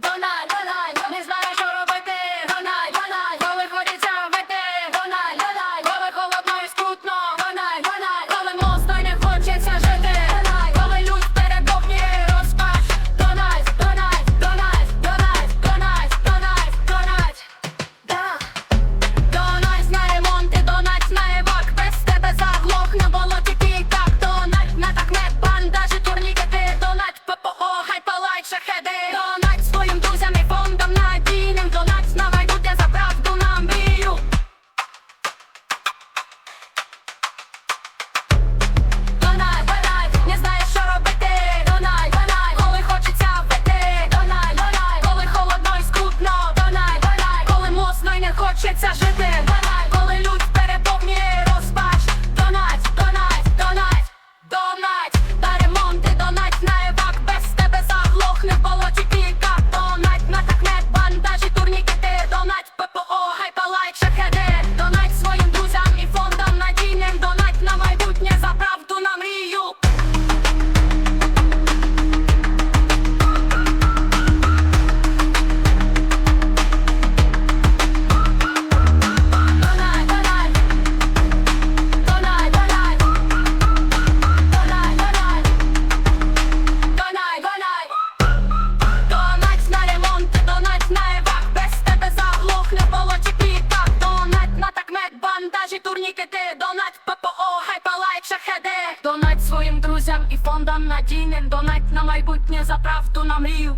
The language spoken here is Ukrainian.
Don't lie, don't lie, don't lie. ТТ, донать ППО, хайпалайт, шахеде Донать своїм друзям і фондам надійним, донать на майбутнє за правду на мрію.